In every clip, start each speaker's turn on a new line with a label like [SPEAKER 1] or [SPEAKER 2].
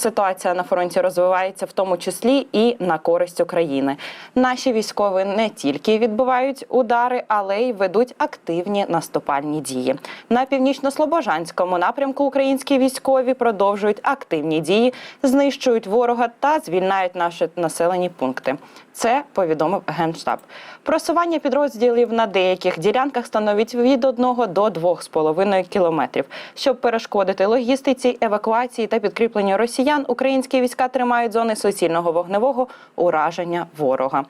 [SPEAKER 1] Ситуація на фронті розвивається в тому числі і на користь України. Наші військові не тільки відбивають удари, але й ведуть активні наступальні дії. На північно-слобожанському напрямку українські військові продовжують активні дії, знищують ворога та звільняють наші населені пункти. Це повідомив генштаб. Просування підрозділів на деяких ділянках становить від 1 до 2,5 кілометрів. Щоб перешкодити логістиці, евакуації та підкріпленню росіян, українські війська тримають зони суцільного вогневого ураження ворога.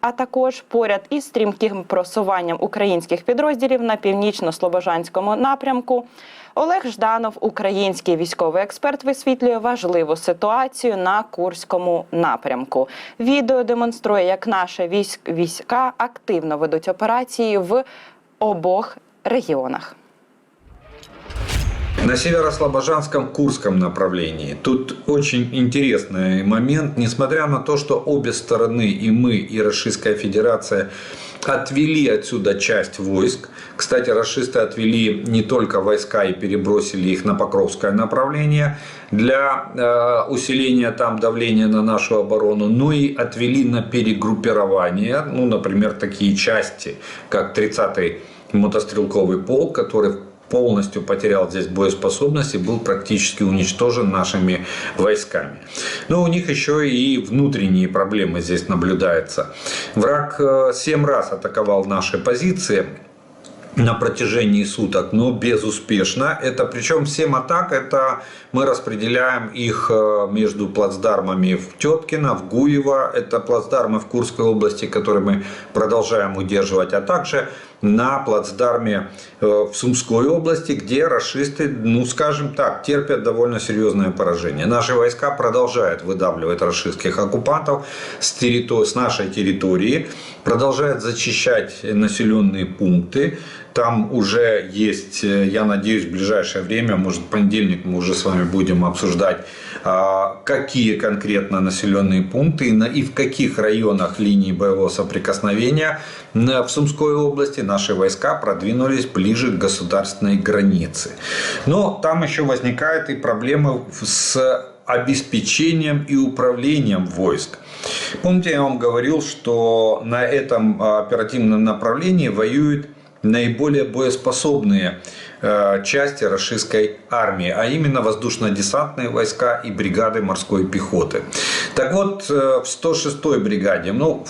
[SPEAKER 1] А також поряд із стрімким просуванням українських підрозділів на північно-слобожанському напрямку. Олег Жданов, український військовий експерт, висвітлює важливу ситуацію на Курському напрямку. Відео демонструє, як наші військ війська активно ведуть операції в обох регіонах.
[SPEAKER 2] На северо-слобожанском Курском направлении. Тут очень интересный момент. Несмотря на то, что обе стороны, и мы, и Российская Федерация, отвели отсюда часть войск. Кстати, расисты отвели не только войска и перебросили их на Покровское направление для э, усиления там давления на нашу оборону, но и отвели на перегруппирование, ну, например, такие части, как 30-й мотострелковый полк, который полностью потерял здесь боеспособность и был практически уничтожен нашими войсками. Но у них еще и внутренние проблемы здесь наблюдаются. Враг э, семь раз атаковал наши позиции на протяжении суток, но безуспешно. Это причем 7 атак, это мы распределяем их э, между плацдармами в Теткино, в Гуево, это плацдармы в Курской области, которые мы продолжаем удерживать, а также на плацдарме э, в Сумской области, где расисты, ну скажем так, терпят довольно серьезное поражение. Наши войска продолжают выдавливать расистских оккупантов с, территор- с нашей территории, продолжают зачищать населенные пункты. Там уже есть, э, я надеюсь, в ближайшее время, может в понедельник мы уже с вами будем обсуждать, а, какие конкретно населенные пункты и в каких районах линии боевого соприкосновения в Сумской области наши войска продвинулись ближе к государственной границе. Но там еще возникают и проблемы с обеспечением и управлением войск. Помните, я вам говорил, что на этом а, оперативном направлении воюют наиболее боеспособные э, части российской армии, а именно воздушно-десантные войска и бригады морской пехоты. Так вот, э, в 106-й бригаде, ну,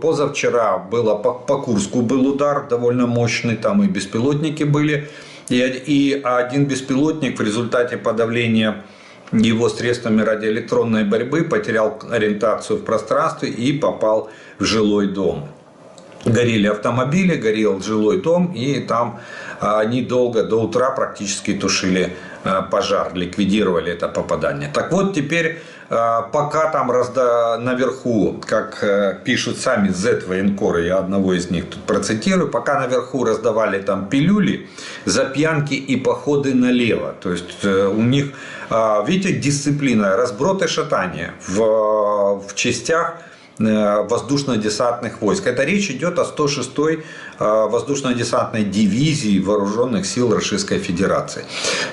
[SPEAKER 2] позавчера было по, по Курску был удар довольно мощный, там и беспилотники были, и, и один беспилотник в результате подавления его средствами радиоэлектронной борьбы потерял ориентацию в пространстве и попал в жилой дом горели автомобили, горел жилой дом, и там а, они долго, до утра практически тушили а, пожар, ликвидировали это попадание. Так вот, теперь, а, пока там разда... наверху, как э, пишут сами Z-военкоры, я одного из них тут процитирую, пока наверху раздавали там пилюли за пьянки и походы налево. То есть э, у них, видите, дисциплина, разброд и шатание в, в частях воздушно-десантных войск. Это речь идет о 106-й э, воздушно-десантной дивизии вооруженных сил Российской Федерации.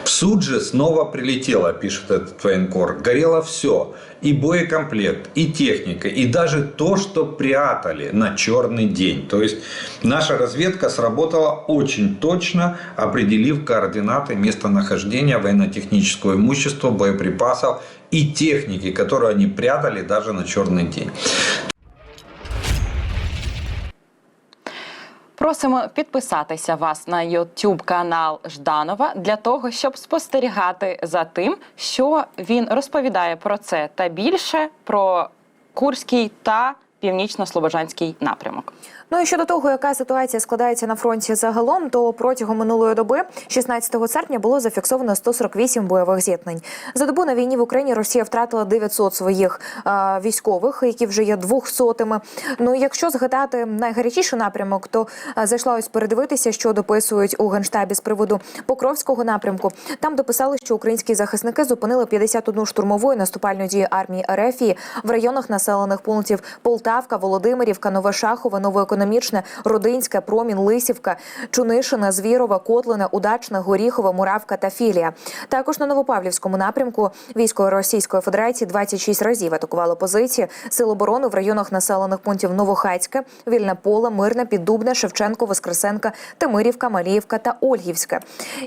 [SPEAKER 2] В Судже снова прилетело, пишет этот военкор. Горело все. И боекомплект, и техника, и даже то, что прятали на черный день. То есть наша разведка сработала очень точно, определив координаты местонахождения военно-технического имущества, боеприпасов и техники, которую они прятали даже на черный день.
[SPEAKER 1] Просимо підписатися вас на YouTube канал Жданова для того, щоб спостерігати за тим, що він розповідає про це та більше про Курський та Північно-Слобожанський напрямок.
[SPEAKER 3] Ну і щодо того, яка ситуація складається на фронті загалом, то протягом минулої доби, 16 серпня, було зафіксовано 148 бойових зіткнень. За добу на війні в Україні Росія втратила 900 своїх е, військових, які вже є 200-ми. Ну якщо згадати найгарячіший напрямок, то е, зайшла ось передивитися, що дописують у генштабі з приводу Покровського напрямку. Там дописали, що українські захисники зупинили 51 штурмову і наступальну дію армії РФ в районах населених пунктів Полтава. Полтавка, Володимирівка, Нове Шахове, Новоекономічне, Родинське, Промін, Лисівка, Чунишина, Звірова, Котлина, Удачна, Горіхова, Муравка та Філія. Також на Новопавлівському напрямку військо Російської Федерації 26 разів атакувало позиції сил оборони в районах населених пунктів Новохацьке, Вільне Поле, Мирне, Піддубне, Шевченко, Воскресенка, Тимирівка, Маліївка та Ольгівське.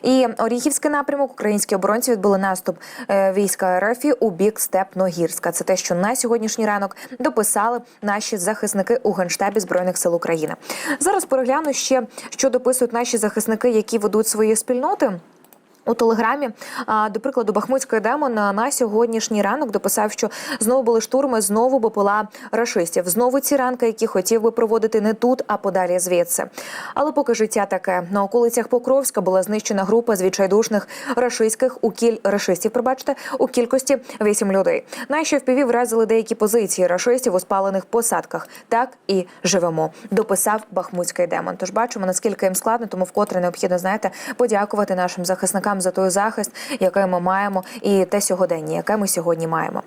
[SPEAKER 3] І Оріхівський напрямок українські оборонці відбули наступ е, війська РФ у бік Степногірська. Це те, що на сьогоднішній ранок дописали наші захисники у генштабі збройних сил України. Зараз перегляну ще, що дописують наші захисники, які ведуть свої спільноти. У телеграмі, до прикладу, Бахмутський демон на сьогоднішній ранок дописав, що знову були штурми, знову БПЛА рашистів. Знову ці ранки, які хотів би проводити не тут, а подалі звідси. Але поки життя таке на околицях Покровська була знищена група з відчайдушних рашистських у кіль рашистів. Пробачте у кількості вісім людей. Наші впіві вразили деякі позиції рашистів у спалених посадках. Так і живемо. Дописав Бахмутський демон. Тож бачимо наскільки їм складно, тому вкотре необхідно знаєте подякувати нашим захисникам за той захист, який ми маємо, і те сьогодення, яке ми сьогодні маємо.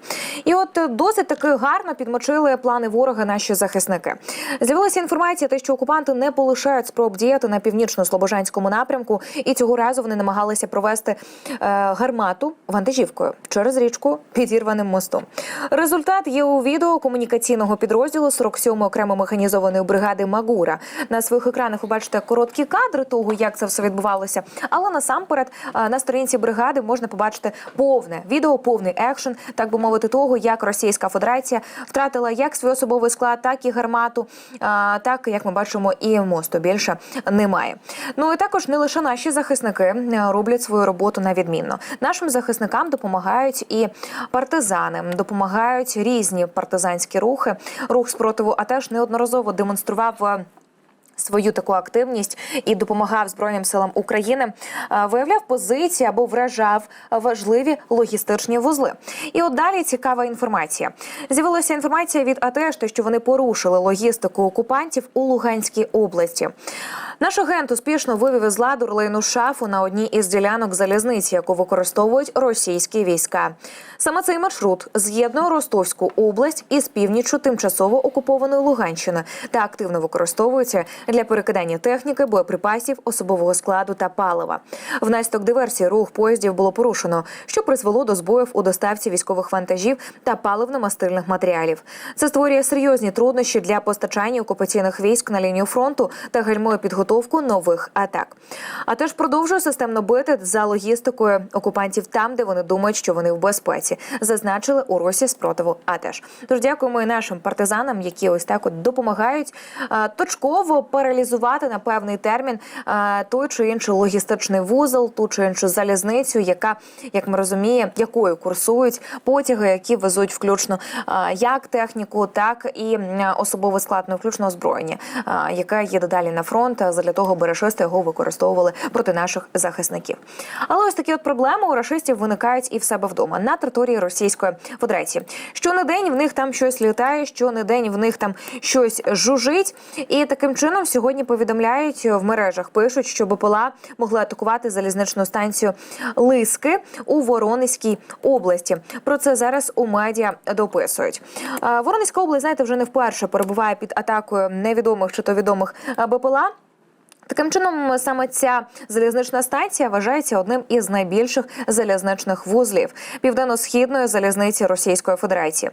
[SPEAKER 3] І от е, досить таки гарно підмочили плани ворога наші захисники. З'явилася інформація, те, що окупанти не полишають спроб діяти на північно-слобожанському напрямку, і цього разу вони намагалися провести е, гармату вантажівкою через річку підірваним мостом. Результат є у відео комунікаційного підрозділу 47-ї окремо механізованої бригади Магура. На своїх екранах ви бачите короткі кадри того, як це все відбувалося. Але насамперед е, на сторінці бригади можна побачити повне відео, повний екшен, так би мовити, того, як Російська Федерація втратила як свій особовий склад, так і гармату. Так як ми бачимо, і мосту більше немає. Ну і також не лише наші захисники е, роблять свою роботу на відмінно. Нашим захисникам допомагають і партизани, допомагають різні партизанські рухи. Рух спротиву, а теж неодноразово демонстрував. Свою таку активність і допомагав збройним силам України, е, виявляв позиції або вражав важливі логістичні вузли. І от далі цікава інформація. З'явилася інформація від АТЕШ, що вони порушили логістику окупантів у Луганській області. Наш агент успішно вивів із ладу релейну шафу на одній із ділянок залізниці, яку використовують російські війська. Саме цей маршрут з'єднує Ростовську область із північчю тимчасово окупованої Луганщини та активно використовується для перекидання техніки, боєприпасів, особового складу та палива. Внаслідок диверсії рух поїздів було порушено, що призвело до збоїв у доставці військових вантажів та паливно-мастильних матеріалів. Це створює серйозні труднощі для постачання окупаційних військ на лінію фронту та гальмує підготовку нових атак. А теж продовжує системно бити за логістикою окупантів там, де вони думають, що вони в безпеці, зазначили у Росі спротиву. АТЕШ. Тож дякуємо і нашим партизанам, які ось так от допомагають а, точково паралізувати на певний термін а, той чи інший логістичний вузол, ту чи іншу залізницю, яка, як ми розуміємо, якою курсують потяги, які везуть включно а, як техніку, так і особовий склад, ну, включно озброєння, а, яке їде далі на фронт. Задля того, аби рашисти його використовували проти наших захисників. Але ось такі от проблеми у рашистів виникають і в себе вдома на території Російської Федерації. Щонедень в них там щось літає, щонедень в них там щось жужить, і таким чином сьогодні повідомляють в мережах. Пишуть, що БПЛА могли атакувати залізничну станцію Лиски у Воронезькій області. Про це зараз у медіа дописують. Воронезька область, знаєте, вже не вперше перебуває під атакою невідомих чи то відомих БПЛА. Таким чином, саме ця залізнична станція вважається одним із найбільших залізничних вузлів південно-східної залізниці Російської Федерації.